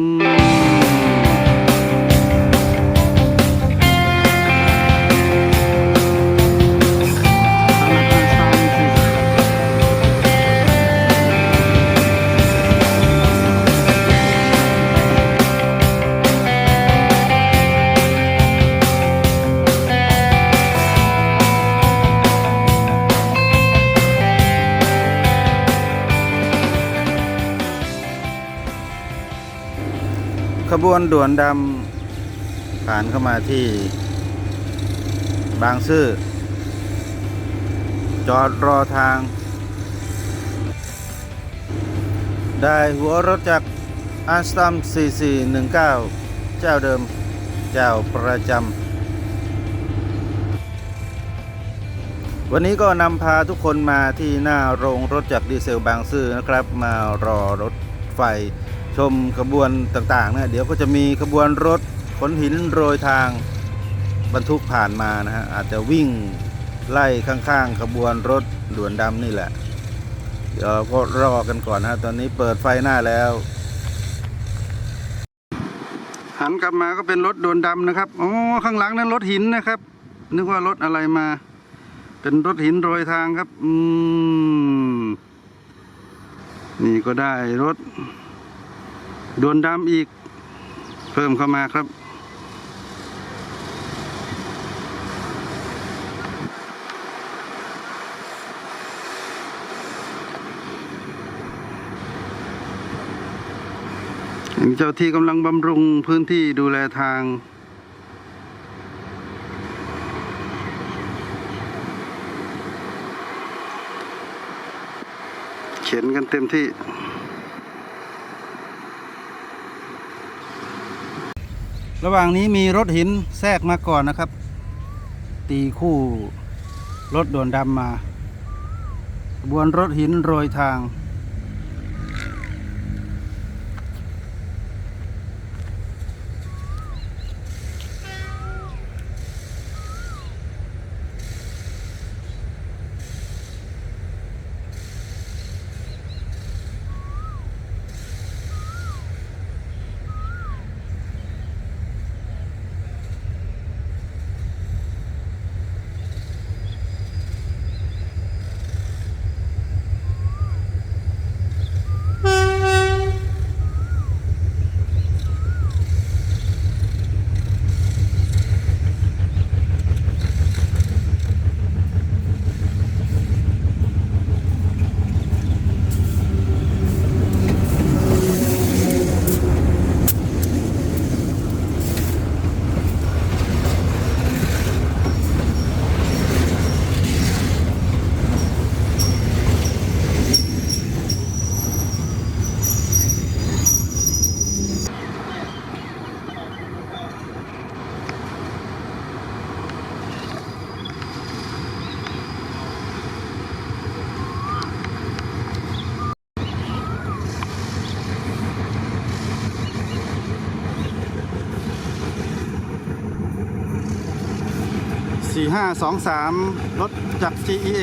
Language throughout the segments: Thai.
ข บวนด่วนดำผ่านเข้ามาที่บางซื่อ จอดรอทาง ได้หัวรถจากอัสตัม 4419 เจ้าเดิม เจ้าประจำ วันนี้ก็นำพาทุกคนมาที่หน้าโรงรถจากรดีเซลบางซื่อนะครับ มารอรถไฟ ชมขบวนต่างๆนะเดี๋ยวก็จะมีขบวนรถขนหินโรยทางบรรทุกผ่านมานะฮะอาจจะวิ่งไล่ข้างๆขบวนรถด่วนดำนี่แหละ เดี๋ยวเราก็รอกันก่อนนะตอนนี้เปิดไฟหน้าแล้ว หันกลับมาก็เป็นรถด่วนดำนะครับโอ้ข้างหลังนั้นรถหินนะครับ นึกว่ารถอะไรมา เป็นรถหินโรยทางครับ อืมนี่ก็ได้รถ ดวนดำอีก เพิ่มเข้ามาครับเห็นเจ้าที่กำลังบำรุงพื้นที่ดูแลทางเขียนกันเต็มที่ ระหว่างนี้มีรถหินแทรกมาก่อนนะครับ ตีคู่รถด่วนดำมาบวนรถหินโรยทาง สี่ห้าสองสามรถจาก GEA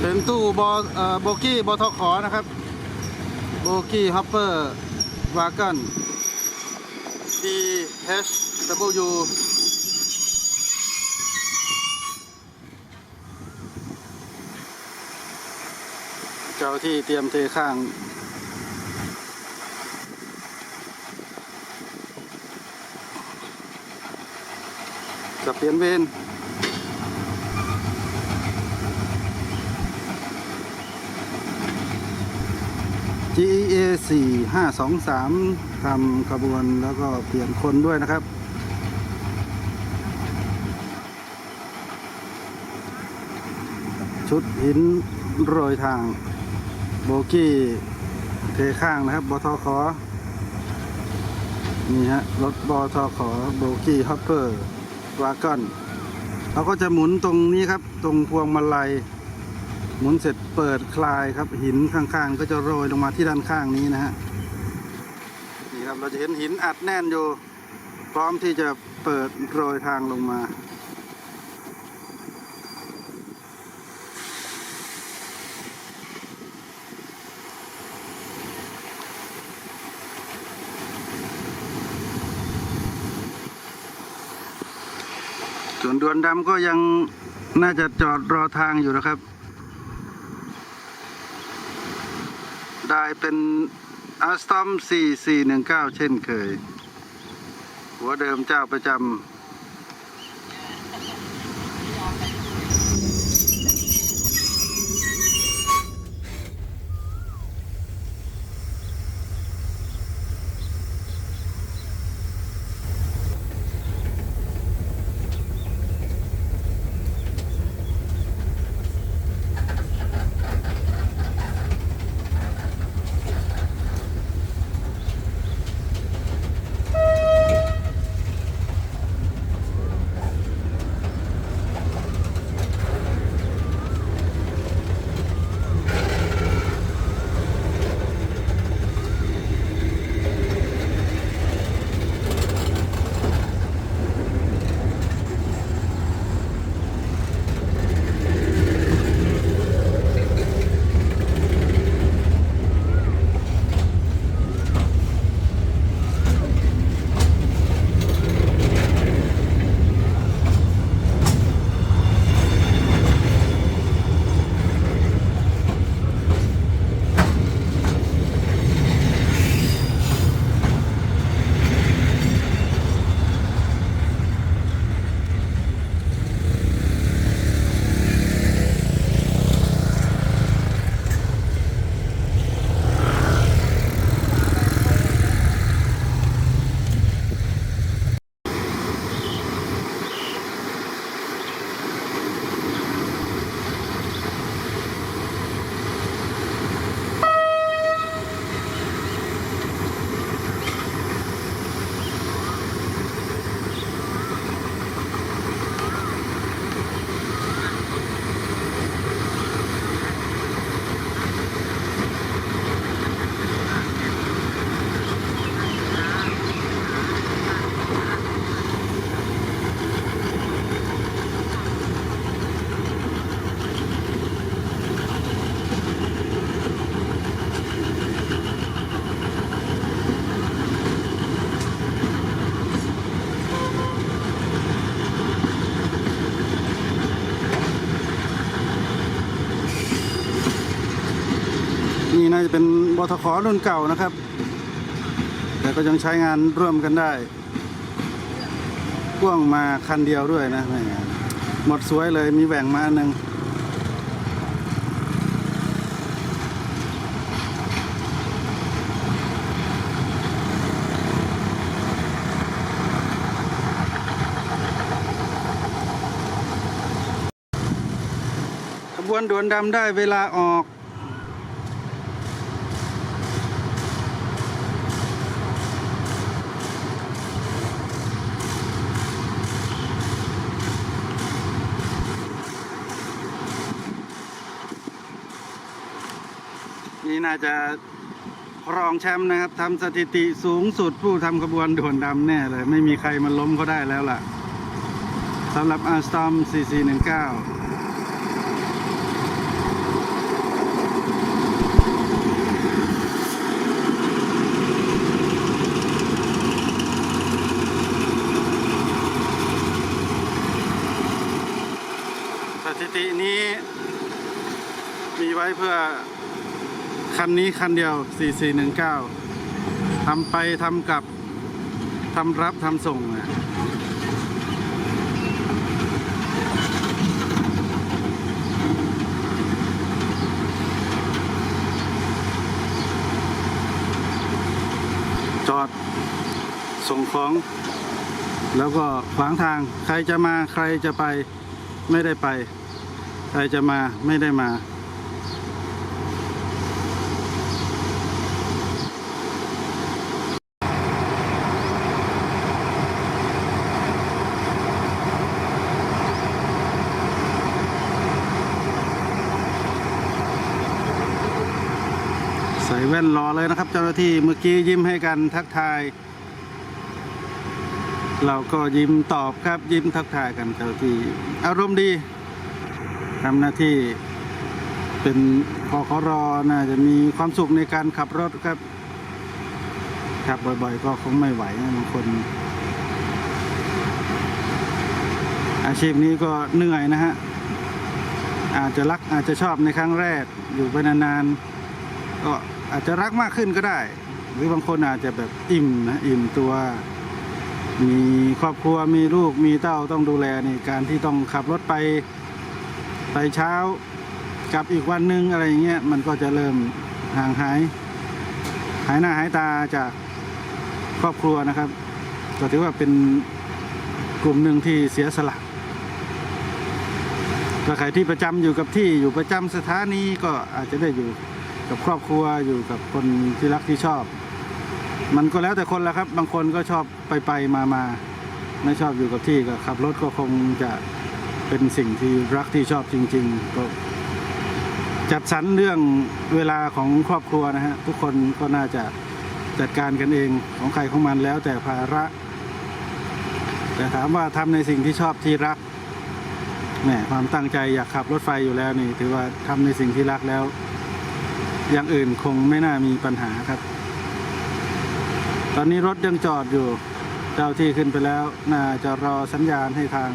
เป็นตู้บอโบกี้บอทอขอนะครับ โบกี้ฮัปเปอร์วากัน DHW เจ้าที่เตรียมเทข้าง จะเปลี่ยนเวร GEA 4523ทำขบวนแล้วก็เปลี่ยนคนด้วยนะครับชุดหินโรยทาง โบกี้เทข้างนะครับบทขอ นี่ฮะ รถบทขอ โบกี้ฮอปเปอร์ วากอนเราก็จะหมุนตรงนี้ครับ ตรงพวงมาลัย หมุนเสร็จเปิดคลายครับ หินข้างๆ ก็จะโรยลงมาที่ด้านข้างนี้นะฮะนี่ครับเราจะเห็นหินอัดแน่นอยู่ พร้อมที่จะเปิดโรยทางลงมา ด่วนดำก็ยังน่าจะจอดรอทางอยู่นะครับ ได้เป็นอัสตอม4419 เช่นเคย หัวเดิมเจ้าประจำ นี่น่าจะเป็นบทขอรุ่นเก่านะครับ แต่ก็ยังใช้งานร่วมกันได้พ่วงมาคันเดียวด้วยนะหมดสวยเลยมีแหว่งมาอันหนึ่งขบวนด่วนดำได้เวลาออก น่าจะรองแชมป์นะครับทำสถิติสูงสุดผู้ทำขบวนด่วนดำแน่เลย ไม่มีใครมาล้มเขาได้แล้วล่ะสำหรับอาร์สตอม4419สถิตินี้มีไว้เพื่อ คันนี้คันเดียว 4419 ทำไปทำกลับ ทำรับทำส่งอะจอดส่งของ แล้วก็ขวางทางใครจะมาใครจะไปไม่ได้ไป ใครจะมาไม่ได้มา แว่นรอเลยนะครับ เจ้าหน้าที่เมื่อกี้ยิ้มให้กันทักทาย เราก็ยิ้มตอบครับยิ้มทักทายกันเจ้าหน้าที่ อารมณ์ดีทำหน้าที่เป็นพอขอรอน่าจะมีความสุขในการขับรถครับขับบ่อยๆ ก็คงไม่ไหวนะบางคน อาชีพนี้ก็เหนื่อยนะฮะอาจจะรักอาจจะชอบในครั้งแรกอยู่ไปนานๆก็ อาจจะรักมากขึ้นก็ได้ หรือบางคนอาจจะแบบอิ่มนะอิ่มตัว มีครอบครัวมีลูกมีเต้าต้องดูแลในการที่ต้องขับรถไป ไปเช้ากลับอีกวันหนึงอะไรอย่างเงี้ยมันก็จะเริ่มห่างหาย หายหน้าหายตาจากครอบครัวนะครับก็ถือว่าเป็นกลุ่มหนึ่งที่เสียสละก็ใครที่ประจำอยู่กับที่อยู่ประจำสถานีก็อาจจะได้อยู่ กับครอบครัวอยู่กับคนที่รักที่ชอบ มันก็แล้วแต่คนละครับ บางคนก็ชอบไปไปมามาไม่ชอบอยู่กับที่ก็ขับรถก็คงจะเป็นสิ่งที่รักที่ชอบจริง ๆ ก็จัดสรรเรื่องเวลาของครอบครัวนะฮะทุกคนก็น่าจะจัดการกันเองของใครของมันแล้วแต่ภาระ แต่ถามว่าทำในสิ่งที่ชอบที่รักแหมความตั้งใจอยากขับรถไฟอยู่แล้วนี่ ถือว่าทำในสิ่งที่รักแล้ว อย่างอื่นคงไม่น่ามีปัญหาครับ ตอนนี้รถยังจอดอยู่ เจ้าที่ขึ้นไปแล้ว น่าจะรอสัญญาณให้ทาง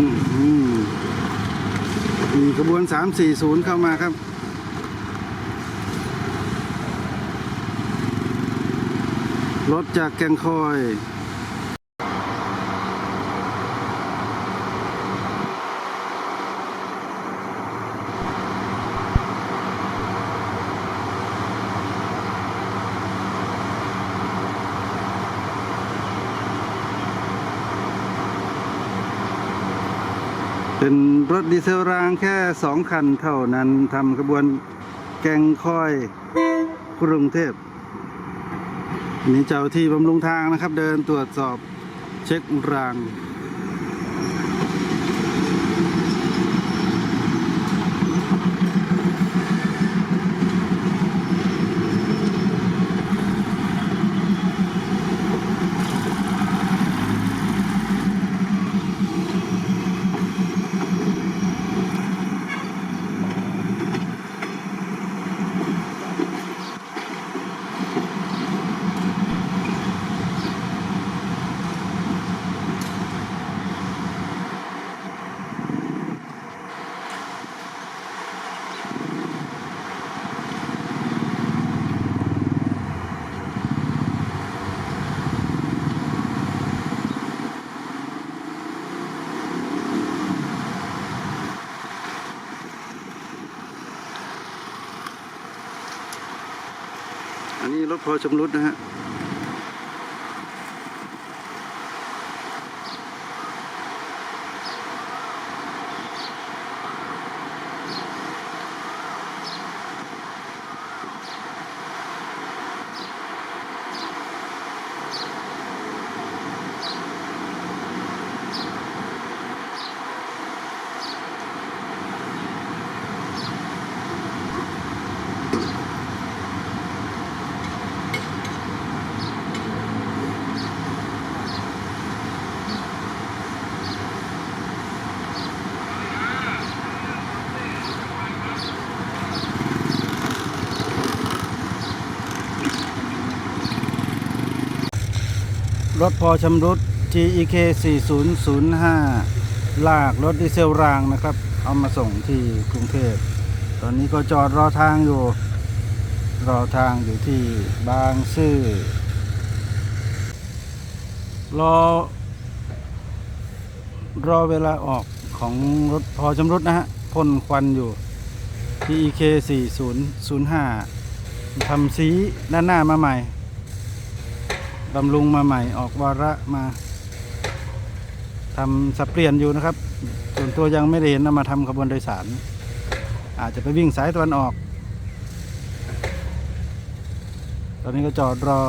มีขบวน 340 เข้ามาครับรถจากแกงคอย ดีเซลรางแค่สองคันเท่านั้นทำขบวนแกงค่อยกรุงเทพนี่เจ้าที่บำรุงทางนะครับ เดินตรวจสอบเช็คราง พอชำรุดนะฮะ รถพอชำรุด GEK 4005 ลากรถดีเซลรางนะครับ เอามาส่งที่กรุงเทพ ตอนนี้ก็จอดรอทางอยู่ รอทางอยู่ที่บางซื่อ รอ รอเวลาออกของรถพอชำรุดนะฮะพ่นควันอยู่ GEK 4005ทำสีด้านหน้ามาใหม่ บำรุงมาใหม่ออกวาระมาทำสับเปลี่ยนอยู่นะครับ ส่วนตัวยังไม่ได้เห็นมาทำขบวนโดยสาร อาจจะไปวิ่งสายตะวันออก ตอนนี้ก็จอดรอ